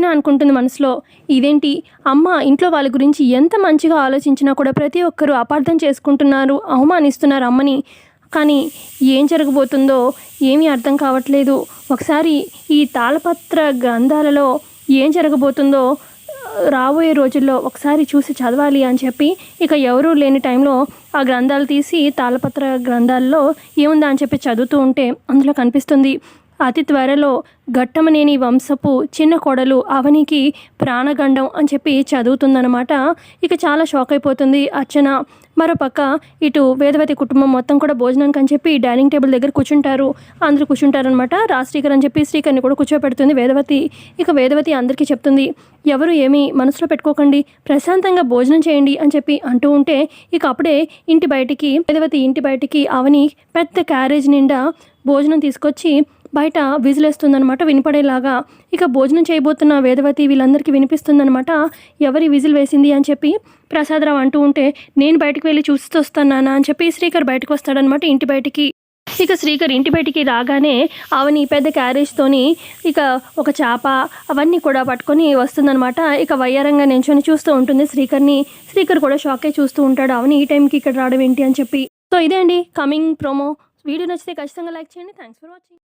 అపర్ణ అనుకుంటుంది మనసులో. ఇదేంటి? అమ్మ ఇంట్లో వాళ్ళ గురించి ఎంత మంచిగా ఆలోచించినా కూడా ప్రతి ఒక్కరూ అపార్థం చేసుకుంటున్నారు అవమానిస్తున్నారు అమ్మని. కానీ ఏం జరగబోతుందో ఏమీ అర్థం కావట్లేదు. ఒకసారి ఈ తాళపత్ర గ్రంథాలలో ఏం జరగబోతుందో రాబోయే రోజుల్లో ఒకసారి చూసి చదవాలి అని చెప్పి ఇక ఎవరూ లేని టైంలో ఆ గ్రంథాలు తీసి తాళపత్ర గ్రంథాల్లో ఏముందా అని చెప్పి చదువుతూ ఉంటే అందులో కనిపిస్తుంది అతి త్వరలో ఘట్టమనేని వంశపు చిన్న కొడలు అవనికి ప్రాణగండం అని చెప్పి చదువుతుందనమాట ఇక చాలా షాక్ అయిపోతుంది అర్చన. మరోపక్క ఇటు వేదవతి కుటుంబం మొత్తం కూడా భోజనానికి అని చెప్పి డైనింగ్ టేబుల్ దగ్గర కూర్చుంటారు. అందరూ కూర్చుంటారనమాట రా శ్రీకర్ అని చెప్పి శ్రీకర్ని కూడా కూర్చోపెడుతుంది వేదవతి. ఇక వేదవతి అందరికీ చెప్తుంది ఎవరు ఏమీ మనసులో పెట్టుకోకండి. ప్రశాంతంగా భోజనం చేయండి అని చెప్పి అంటూ ఉంటే ఇక అప్పుడే ఇంటి బయటికి వేదవతి ఇంటి బయటికి అవని పెద్ద క్యారేజ్ నిండా భోజనం తీసుకొచ్చి బయట విజిలేస్తుందనమాట వినపడేలాగా. ఇక భోజనం చేయబోతున్న వేదవతి వీళ్ళందరికీ వినిపిస్తుందనమాట ఎవరి విజిల్ వేసింది అని చెప్పి ప్రసాదరావు అంటూ ఉంటే నేను బయటకు వెళ్ళి చూసి వస్తాను అని చెప్పి శ్రీకర్ బయటకు వస్తాడనమాట ఇంటి బయటికి. ఇక శ్రీకర్ ఇంటి బయటికి రాగానే అవని పెద్ద క్యారేజ్తోని ఇక ఒక చేప అవన్నీ కూడా పట్టుకొని వస్తుందనమాట ఇక వయ్యారంగా నించొని చూస్తూ ఉంటుంది శ్రీకర్ని. శ్రీకర్ కూడా షాకే చూస్తూ ఉంటాడు అవని ఈ టైంకి ఇక్కడ రావడం ఏంటి అని చెప్పి. సో ఇదే అండి కమింగ్ ప్రోమో వీడియో నచ్చితే ఖచ్చితంగా లైక్ చేయండి. Thanks for watching